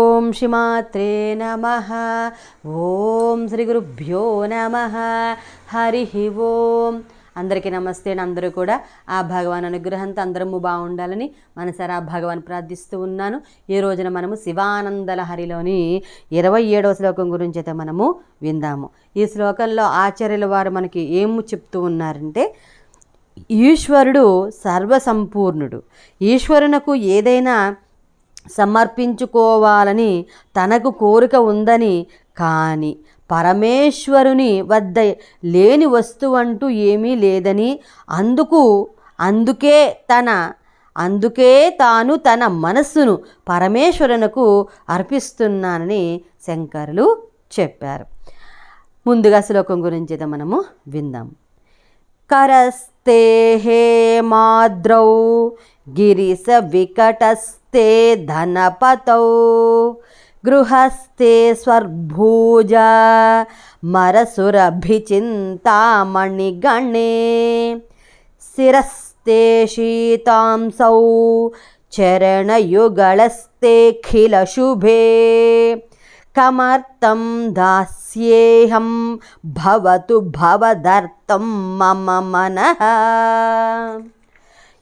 ఓం శ్రీమాత్రే నమ. ఓం శ్రీ గురుభ్యో నమ. హరి ఓం. అందరికీ నమస్తే అని అందరూ కూడా ఆ భగవాన్ అనుగ్రహంతో అందరము బాగుండాలని మనసారా భగవాన్ ప్రార్థిస్తూ ఉన్నాను. ఈ రోజున మనము శివానందల హరిలోని ఇరవై ఏడవ శ్లోకం గురించి అయితే మనము విందాము. ఈ శ్లోకంలో ఆచార్యుల వారు మనకి ఏము చెప్తూ ఉన్నారంటే ఈశ్వరుడు సర్వసంపూర్ణుడు. ఈశ్వరునకు ఏదైనా సమర్పించుకోవాలని తనకు కోరిక ఉందని. కానీ పరమేశ్వరుని వద్ద లేని వస్తువు అంటూ ఏమీ లేదని అందుకు అందుకే తన అందుకే తాను తన మనస్సును పరమేశ్వరునకు అర్పిస్తున్నానని శంకరులు చెప్పారు. ముందుగా శ్లోకం గురించి అయితే మనము విందాం. కరస్తే హే మాద్రౌ గిరిస వికటస్ గృహస్థే ధనపతౌ గృహస్థే స్వర్భూజ మరసురభిచింతామణిగణే శిరస్తే శీతాంసౌ చరణయుగళస్తేఖిలశుభే కమర్తం దాస్యేహం భవతు భవదర్థం మమ మనః.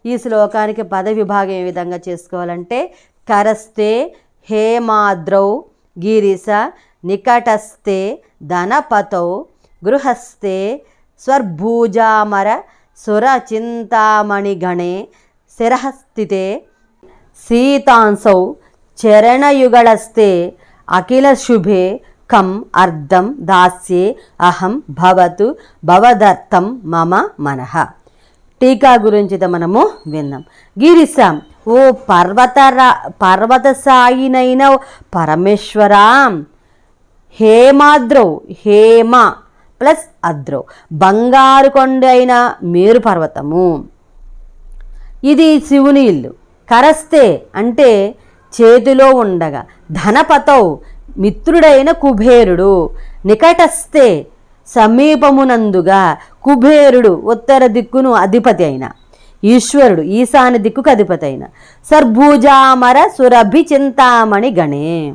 ఈ శ్లోకానికి పద విభాగం ఏ విధంగా చేసుకోవాలంటే కరస్తే హేమాద్రౌ గిరిస నికటస్థే ధనపతౌ గృహస్థే స్వర్భూజామర సురచింతామణిగణే శిరస్థితే సీతాంసౌ చరణయుగళస్తే అఖిల శుభే కం అర్ధం దాస్యే అహం భవతు భవదర్థం మమ మనః. టీకా గురించి మనము విందాం. గిరిసాం ఓ పర్వతరా పర్వత సాయినైన పరమేశ్వరా హేమాద్రౌ హేమ ప్లస్ అద్రౌ బంగారు కొండ అయిన మేరు పర్వతము. ఇది శివుని ఇల్లు. కరస్తే అంటే చేతిలో ఉండగా ధనపతౌ మిత్రుడైన కుబేరుడు నికటస్తే సమీపమునందుగా కుబేరుడు ఉత్తర దిక్కును అధిపతి అయిన ఈశ్వరుడు ఈశాన్య దిక్కుకు అధిపతి అయిన. సర్భూజామర సురభి చింతామణి గణే.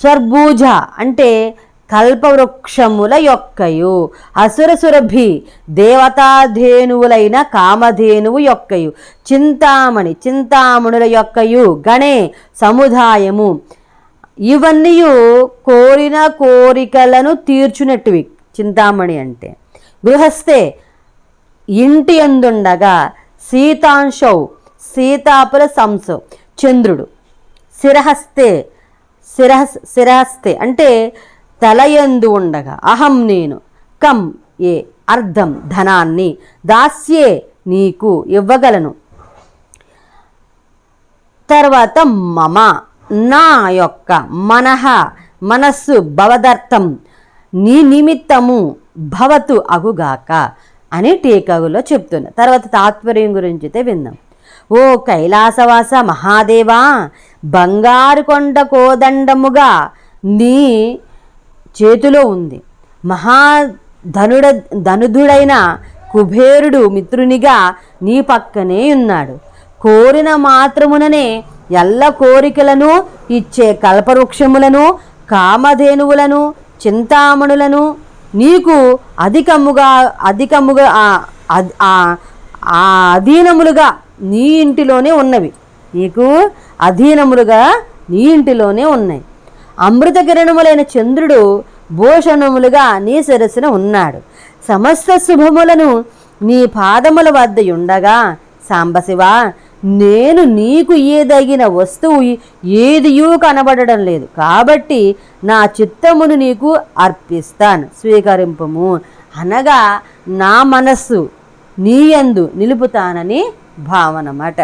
స్వర్భూజ అంటే కల్పవృక్షముల యొక్కయు అసురసురభి దేవతాధేనువులైన కామధేనువు యొక్కయు చింతామణి చింతామణుల యొక్కయు గణే సముదాయము. ఇవన్నీ కోరిన కోరికలను తీర్చునట్టువి చింతామణి అంటే. గృహస్థే ఇంటి ఎందుండగా సీతాంశౌ సీతాపుర సంసౌ చంద్రుడు. శిరహస్తే శిరహస్ శిరహస్తే అంటే తలయందు ఉండగా. అహం నేను కం ఏ అర్థం ధనాన్ని దాస్యే నీకు ఇవ్వగలను. తర్వాత మమ నా యొక్క మనహ మనస్సు భవదర్థం నీ నిమిత్తము భవతు అగుగాక అని టీకాగులో చెప్తున్నా. తర్వాత తాత్పర్యం గురించి అయితే విందాం. ఓ కైలాసవాస మహాదేవా బంగారు కొండ కోదండముగా నీ చేతిలో ఉంది. మహాధనుడ ధనుధుడైన కుబేరుడు మిత్రునిగా నీ పక్కనే ఉన్నాడు. కోరిన మాత్రముననే ఎల్ల కోరికలను ఇచ్చే కల్పవృక్షములను కామధేనువులను చింతామణులను నీకు అధికముగా అధికముగా ఆ- ఆ- అధీనములుగా నీ ఇంటిలోనే ఉన్నవి. నీకు అధీనములుగా నీ ఇంటిలోనే ఉన్నాయి. అమృత కిరణములైన చంద్రుడు భూషణములుగా నీ శిరస్సున ఉన్నాడు. సమస్త శుభములను నీ పాదముల వద్ద ఉండగా సాంబశివ నేను నీకు ఏదగిన వస్తువు ఏదియూ కనబడడం లేదు. కాబట్టి నా చిత్తమును నీకు అర్పిస్తాను. స్వీకరింపము. అనగా నా మనస్సు నీయందు నిలుపుతానని భావనమాట.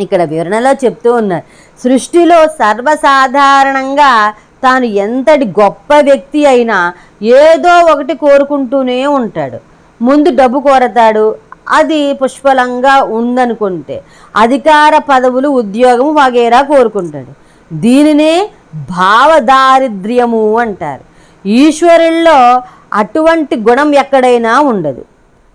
ఇక్కడ వివరణలో చెప్తూ ఉన్నారు. సృష్టిలో సర్వసాధారణంగా తాను ఎంతటి గొప్ప వ్యక్తి అయినా ఏదో ఒకటి కోరుకుంటూనే ఉంటాడు. ముందు డబ్బు కోరతాడు అది పుష్పలంగా ఉందనుకుంటే అధికార పదవులు ఉద్యోగం వగేరా కోరుకుంటాడు. దీనినే భావదారిద్ర్యము అంటారు. ఈశ్వరుల్లో అటువంటి గుణం ఎక్కడైనా ఉండదు.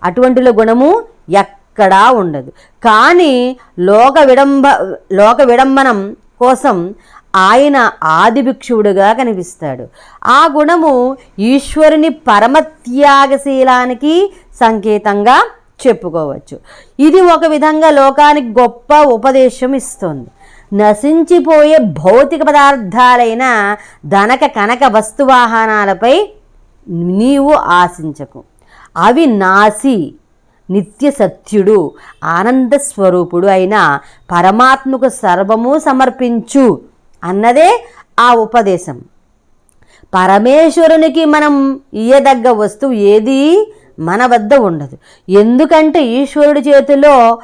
అటువంటిలో గుణము ఎక్కడా ఉండదు. కానీ లోక విడంబ లోక విడంబనం కోసం ఆయన ఆది భిక్షువుడుగా కనిపిస్తాడు. ఆ గుణము ఈశ్వరుని పరమత్యాగశీలానికి సంకేతంగా చెప్పుకోవచ్చు. ఇది ఒక విధంగా లోకానికి గొప్ప ఉపదేశం ఇస్తుంది. నశించిపోయే భౌతిక పదార్థాలైన ధనక కనక వస్తువాహనాలపై నీవు ఆశించకు. అవి నాసి నిత్య సత్యుడు ఆనంద స్వరూపుడు అయిన పరమాత్మకు సర్వము సమర్పించు అన్నదే ఆ ఉపదేశం. పరమేశ్వరునికి మనం ఇయ్యదగ్గ వస్తువు ఏది? మన వద్ద ఉండదు. ఎందుకంటే ఈశ్వరుడి చేతిలో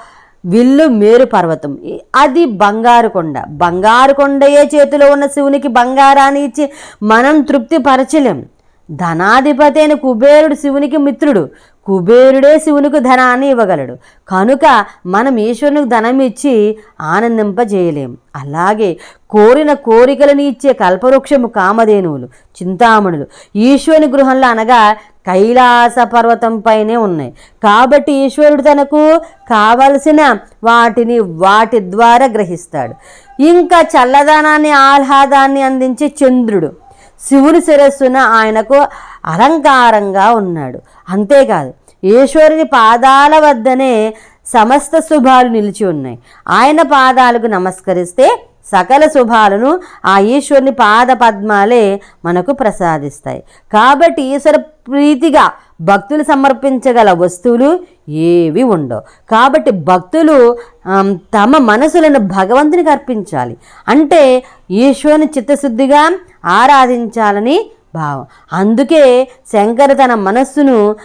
విల్లు మేరు పర్వతం. అది బంగారు కొండ. బంగారు కొండయే చేతిలో ఉన్న శివునికి బంగారాన్ని ఇచ్చి మనం తృప్తి పరచలేం ధనాధిపతి అయిన కుబేరుడు శివునికి మిత్రుడు. కుబేరుడే శివునికి ధనాన్ని ఇవ్వగలడు. కనుక మనం ఈశ్వరునికి ధనం ఇచ్చి ఆనందింపజేయలేం. అలాగే కోరిన కోరికలను ఇచ్చే కల్పవృక్షము కామధేనువులు చింతామణులు ఈశ్వరుని గృహంలో అనగా కైలాస పర్వతంపైనే ఉన్నాయి. కాబట్టి ఈశ్వరుడు తనకు కావలసిన వాటిని వాటి ద్వారా గ్రహిస్తాడు. ఇంకా చల్లదనాన్ని ఆహ్లాదాన్ని అందించే చంద్రుడు. శివుని శిరస్సున ఆయనకు అలంకారంగా ఉన్నాడు. అంతేకాదు ఈశ్వరుని పాదాల వద్దనే సమస్త శుభాలు నిలిచి ఉన్నాయి. ఆయన పాదాలకు నమస్కరిస్తే సకల శుభాలను ఆ ఈశ్వరుని పాద పద్మాలే మనకు ప్రసాదిస్తాయి. కాబట్టి ఈశ్వర ప్రీతిగా భక్తులు సమర్పించగల వస్తువులు ఏవి ఉండవు. కాబట్టి భక్తులు తమ మనసులను భగవంతునికి అర్పించాలి. అంటే ఈశ్వరుని చిత్తశుద్ధిగా ఆరాధించాలని భావం. అందుకే శంకర్ తన మనస్సును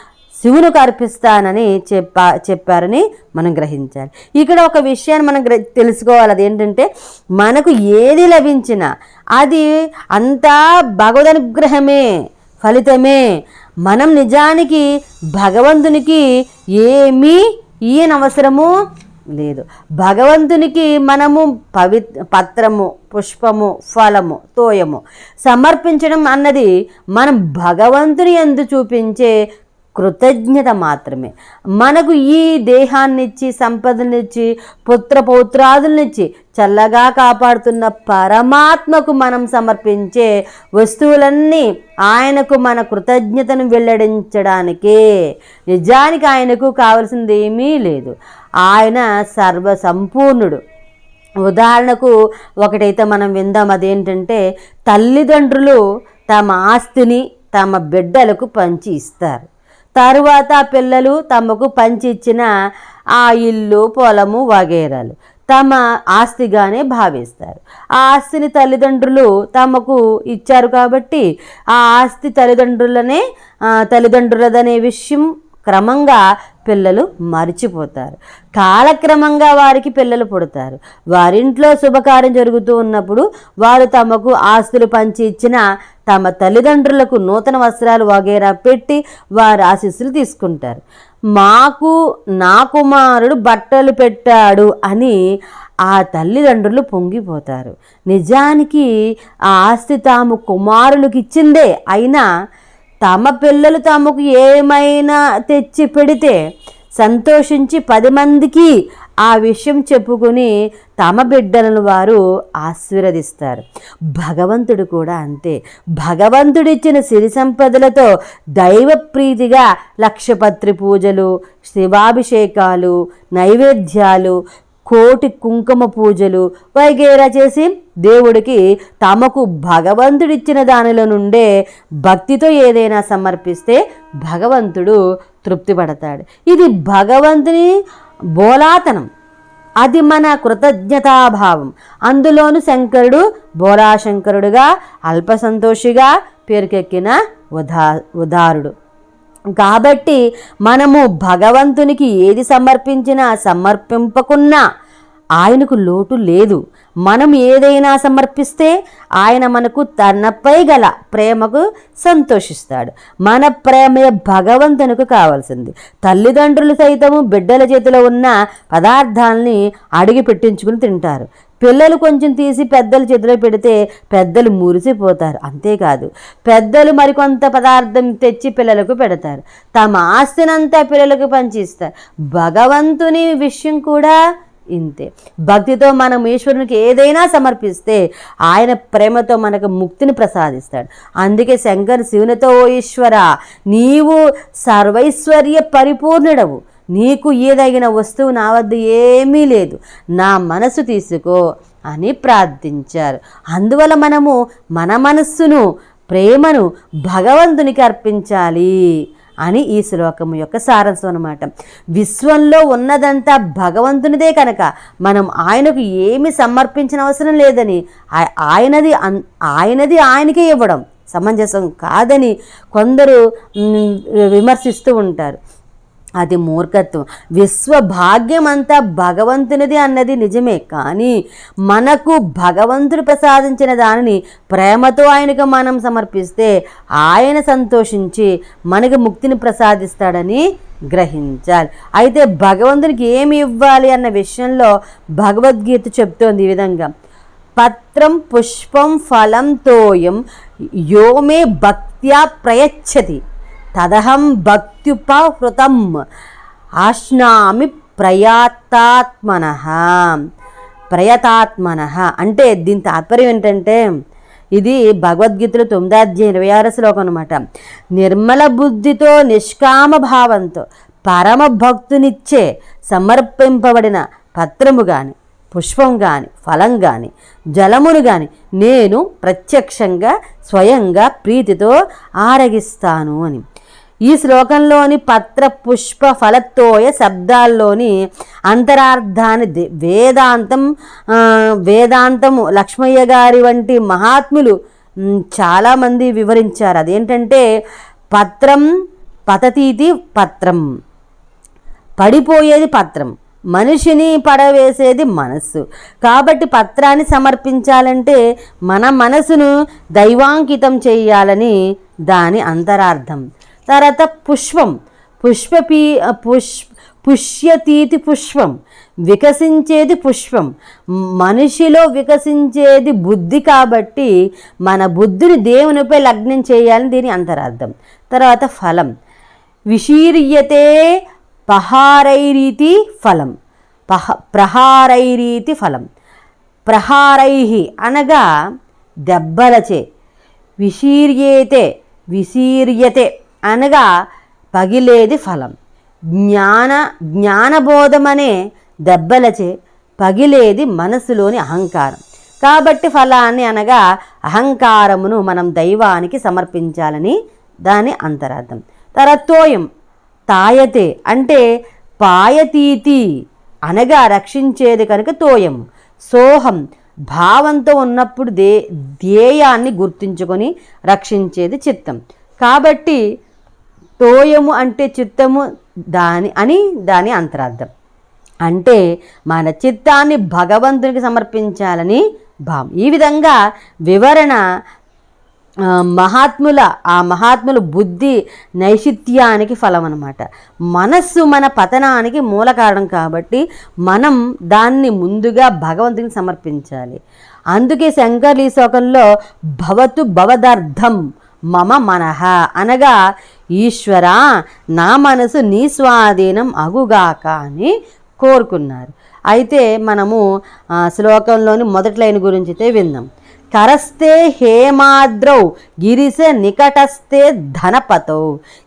శివునికి అర్పిస్తానని చెప్పా చెప్పారని మనం గ్రహించాలి. ఇక్కడ ఒక విషయాన్ని మనం గ్ర తెలుసుకోవాలి. అదేంటంటే ఏంటంటే మనకు ఏది లభించినా అది అంతా భగవద్ అనుగ్రహమే ఫలితమే. మనం నిజానికి భగవంతునికి ఏమీ ఈయన అవసరము లేదు. భగవంతునికి మనము పవి పత్రము పుష్పము ఫలము తోయము సమర్పించడం అన్నది మనం భగవంతుని ఎందు చూపించే కృతజ్ఞత మాత్రమే. మనకు ఈ దేహాన్నిచ్చి సంపదనిచ్చి పుత్ర పౌత్రాదులనిచ్చి చల్లగా కాపాడుతున్న పరమాత్మకు మనం సమర్పించే వస్తువులన్నీ ఆయనకు మన కృతజ్ఞతను వెల్లడించడానికే. నిజానికి ఆయనకు కావలసింది ఏమీ లేదు. ఆయన సర్వసంపూర్ణుడు. ఉదాహరణకు ఒకటైతే మనం విందాం. అదేంటంటే తల్లిదండ్రులు తమ ఆస్తిని తమ బిడ్డలకు పంచి ఇస్తారు. తరువాత పిల్లలు తమకు పంచి ఇచ్చిన ఆ ఇల్లు పొలము వగేరాలు తమ ఆస్తిగానే భావిస్తారు. ఆ ఆస్తిని తల్లిదండ్రులు తమకు ఇచ్చారు కాబట్టి ఆ ఆస్తి తల్లిదండ్రులనే తల్లిదండ్రులదనే విషయం క్రమంగా పిల్లలు మర్చిపోతారు. కాలక్రమంగా వారికి పిల్లలు పుడతారు. వారింట్లో శుభకార్యం జరుగుతూ ఉన్నప్పుడు వారు తమకు ఆస్తులు పంచి ఇచ్చిన తమ తల్లిదండ్రులకు నూతన వస్త్రాలు వగేరా పెట్టి వారు ఆశీస్సులు తీసుకుంటారు. మాకు నా కుమారుడు బట్టలు పెట్టాడు అని ఆ తల్లిదండ్రులు పొంగిపోతారు. నిజానికి ఆ ఆస్తి తాము కుమారులకు ఇచ్చిందే అయినా తమ పిల్లలు తమకు ఏమైనా తెచ్చి పెడితే సంతోషించి పది మందికి ఆ విషయం చెప్పుకుని తమ బిడ్డలను వారు ఆశీర్వదిస్తారు. భగవంతుడు కూడా అంతే. భగవంతుడిచ్చిన సిరి సంపదలతో దైవ ప్రీతిగా లక్షపత్రి పూజలు శివాభిషేకాలు నైవేద్యాలు కోటి కుంకుమ పూజలు వైగేరా చేసి దేవుడికి తమకు భగవంతుడిచ్చిన దానిలో నుండే భక్తితో ఏదైనా సమర్పిస్తే భగవంతుడు తృప్తి పడతాడు ఇది భగవంతుని బోలాతనం. అది మన కృతజ్ఞతాభావం. అందులోను శంకరుడు బోలాశంకరుడుగా అల్పసంతోషిగా పేరుకెక్కిన ఉదా ఉదారుడు. కాబట్టి మనము భగవంతునికి ఏది సమర్పించినా సమర్పింపకున్నా ఆయనకు లోటు లేదు. మనం ఏదైనా సమర్పిస్తే ఆయన మనకు తనపై గల ప్రేమకు సంతోషిస్తాడు. మన ప్రేమే భగవంతునికి కావాల్సింది. తల్లిదండ్రులు సైతము బిడ్డల చేతిలో ఉన్న పదార్థాలని అడిగి పెట్టించుకుని తింటారు. పిల్లలు కొంచెం తీసి పెద్దల చేతిలో పెడితే పెద్దలు మురిసిపోతారు. అంతేకాదు పెద్దలు మరికొంత పదార్థం తెచ్చి పిల్లలకు పెడతారు. తమ ఆస్తినంతా పిల్లలకు పంచిస్తారు. భగవంతుని విషయం కూడా ఇంతే. భక్తితో మనం ఈశ్వరునికి ఏదైనా సమర్పిస్తే ఆయన ప్రేమతో మనకు ముక్తిని ప్రసాదిస్తాడు. అందుకే శంకర్ శివునితో ఓ ఈశ్వర నీవు సర్వైశ్వర్య పరిపూర్ణుడవు. నీకు ఏదగిన వస్తువు నా వద్ద ఏమీ లేదు. నా మనసు తీసుకో అని ప్రార్థించారు. అందువల్ల మనము మన మనస్సును ప్రేమను భగవంతునికి అర్పించాలి. అని ఈ శ్లోకము యొక్క సారాంశం అనమాట విశ్వంలో ఉన్నదంతా భగవంతునిదే కనుక. మనం ఆయనకు ఏమి సమర్పించిన అవసరం లేదని ఆ- ఆయనది అన్- ఆయనది ఆయనకే ఇవ్వడం సమంజసం కాదని కొందరు విమర్శిస్తూ ఉంటారు. అది మూర్ఖత్వం. విశ్వభాగ్యం అంతా భగవంతునిది అన్నది నిజమే కానీ మనకు భగవంతుడు ప్రసాదించిన దానిని ప్రేమతో ఆయనకు మనం సమర్పిస్తే ఆయన సంతోషించి మనకు ముక్తిని ప్రసాదిస్తాడని గ్రహించాలి. అయితే భగవంతునికి ఏమి ఇవ్వాలి అన్న విషయంలో భగవద్గీత చెప్తోంది ఈ విధంగా. పత్రం పుష్పం ఫలం తోయం యోమే భక్త్యా ప్రయచ్చతి. తదహం భక్త్యుపహృతం. ఆశ్నామి ప్రయాతాత్మన ప్రయతాత్మన. అంటే దీని తాత్పర్యం ఏంటంటే ఇది భగవద్గీతలో తొమ్మిదో అధ్యాయం ఇరవై ఆరు శ్లోకం అనమాట నిర్మల బుద్ధితో నిష్కామ భావంతో పరమ భక్తునిచ్చే సమర్పింపబడిన పత్రము కానీ పుష్పం కానీ ఫలం కానీ జలమును కానీ నేను ప్రత్యక్షంగా స్వయంగా ప్రీతితో ఆరగిస్తాను అని. ఈ శ్లోకంలోని పత్ర పుష్ప ఫలతోయ శబ్దాల్లోని అంతరార్థాన్ని దే- వేదాంతం వేదాంతము లక్ష్మయ్య గారి వంటి మహాత్ములు చాలామంది వివరించారు. అదేంటంటే పత్రం పతతీతి పత్రం. పడిపోయేది పత్రం. మనిషిని పడవేసేది మనస్సు. కాబట్టి పత్రాన్ని సమర్పించాలంటే మన మనసును దైవాంకితం చేయాలని దాని అంతరార్థం. తర్వాత పుష్పం. పుష్పపీ పుష్ పుష్యతీతి పుష్పం. వికసించేది పుష్పం. మనిషిలో వికసించేది బుద్ధి కాబట్టి మన బుద్ధిని దేవునిపై లగ్నం చేయాలని దీని అంతరార్థం. తర్వాత ఫలం. విషీర్యతే పహారైరీతి ఫలం. పహ ప్రహారైరీతి ఫలం. ప్రహారై అనగా దెబ్బలచే. విషీర్యేతే విశీర్యతే. అనగా పగిలేది ఫలం. జ్ఞాన జ్ఞానబోధమనే దెబ్బలచే పగిలేది మనసులోని అహంకారం. కాబట్టి ఫలాన్ని అనగా అహంకారమును మనం దైవానికి సమర్పించాలని దాని అంతరార్థం. తర్వాత తాయతే అంటే పాయతీతి అనగా రక్షించేది కనుక తోయం. సోహం భావంతో ఉన్నప్పుడు దే ధ్యేయాన్ని గుర్తుంచుకొని రక్షించేది చిత్తం. కాబట్టి తోయము అంటే చిత్తము దాని అని దాని అంతరార్థం. అంటే మన చిత్తాన్ని భగవంతునికి సమర్పించాలని భావం. ఈ విధంగా వివరణ మహాత్ముల ఆ మహాత్ముల బుద్ధి నైషిత్యానికి ఫలం అనమాట మనస్సు మన పతనానికి మూల కారణం కాబట్టి మనం దాన్ని ముందుగా భగవంతునికి సమర్పించాలి. అందుకే శంకర్ ఈ శ్లోకంలో భవతు భవదార్థం మమ మనః అనగా ఈశ్వర నా మనసు నీ స్వాధీనం అగుగాక అని కోరుకున్నారు. అయితే మనము శ్లోకంలోని మొదటి లైన్ గురించి అయితే విందాం. కరస్తే హేమాద్రౌ గిరిశ నికటస్తే ధనపతౌ.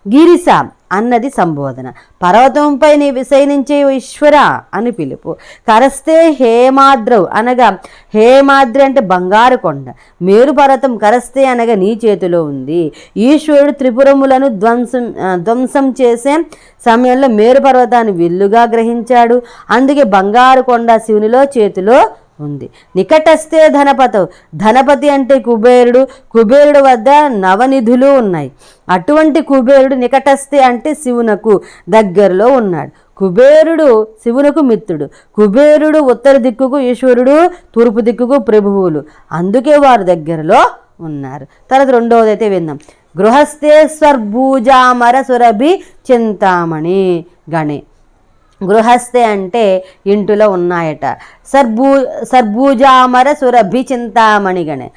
గిరిశ అన్నది సంబోధన. పర్వతంపై నీ విశయనించే ఈశ్వర అని పిలుపు. కరస్తే హేమాద్రౌ అనగా హేమాద్రి అంటే బంగారు కొండ. మేరు పర్వతం కరస్తే అనగా నీ చేతిలో ఉంది. ఈశ్వరుడు త్రిపురములను ధ్వంసం ధ్వంసం చేసే సమయంలో మేరు పర్వతాన్ని విల్లుగా గ్రహించాడు. అందుకే బంగారు కొండ శివునిలో చేతిలో ఉంది. నికటస్తే ధనపతవు ధనపతి అంటే కుబేరుడు. కుబేరుడు వద్ద నవనిధులు ఉన్నాయి. అటువంటి కుబేరుడు నికటస్తే అంటే శివునకు దగ్గరలో ఉన్నాడు. కుబేరుడు శివునకు మిత్రుడు. కుబేరుడు ఉత్తర దిక్కుకు ఈశ్వరుడు తూర్పు దిక్కుకు ప్రభువులు. అందుకే వారు దగ్గరలో ఉన్నారు. తర్వాత రెండవది అయితే విందాం. గృహస్థే స్వర్భూజామర సురభి చింతామణి గణే. గృహస్థే అంటే ఇంటిలో ఉన్నాయట. సర్బూ సర్భూజామర సురభి చింతామణిగణే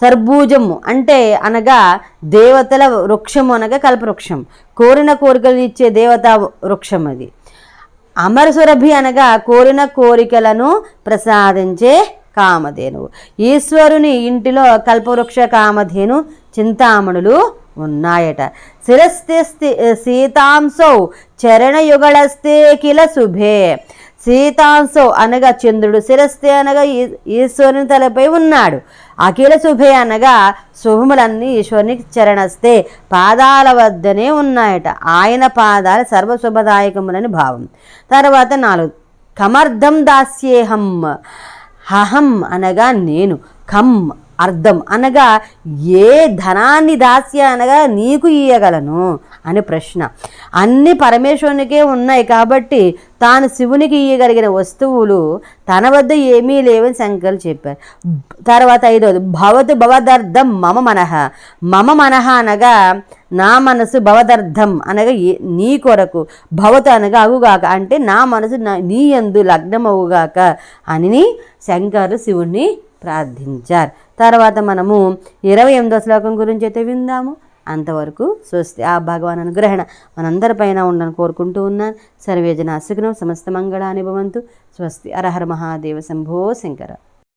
సర్భూజము అంటే అనగా దేవతల వృక్షము అనగా కల్పవృక్షం. కోరిన కోరికలు ఇచ్చే దేవతా వృక్షం అది. అమరసురభి అనగా కోరిన కోరికలను ప్రసాదించే కామధేనువు. ఈశ్వరుని ఇంటిలో కల్పవృక్ష కామధేను చింతామణులు ఉన్నాయట. శిరస్తే స్థి- చరణయుగళస్తే కిల శుభే. సీతాంశో అనగా చంద్రుడు శిరస్థి అనగా ఈ- ఈశ్వరుని తలపై ఉన్నాడు. అఖిల శుభే అనగా శుభములన్నీ ఈశ్వరునికి చరణస్తే పాదాల వద్దనే ఉన్నాయట. ఆయన పాదాలు సర్వశుభదాయకములని భావం. తర్వాత నాలుగు కమర్థం దాస్యేహం హహం అనగా నేను కమ్ అర్థం అనగా ఏ ధనాన్ని దాస్య అనగా నీకు ఇయ్యగలను అని ప్రశ్న. అన్ని పరమేశ్వరునికే ఉన్నాయి కాబట్టి తాను శివునికి ఇయ్యగలిగిన వస్తువులు తన వద్ద ఏమీ లేవని శంకర్లు చెప్పారు. తర్వాత ఐదవది భవతు భవదర్థం మమ మనః. మమ మనః అనగా నా మనసు భవదర్థం అనగా నీ కొరకు. భవతు అనగా అగుగాక అంటే నా మనసు నా- నీ ఎందు లగ్నం అవుగాక అని శంకరు శివుణ్ణి ప్రార్థించారు. తర్వాత మనము ఇరవై ఎనిమిదో శ్లోకం గురించి అయితే విందాము. అంతవరకు స్వస్తి ఆ భగవాన్ అనుగ్రహణ మనందరిపైన ఉండని కోరుకుంటూ ఉన్నాను. సర్వేజన సుఖనం సమస్త మంగళాని భవంతు. స్వస్తి అరహర మహాదేవ శంభో శంకర.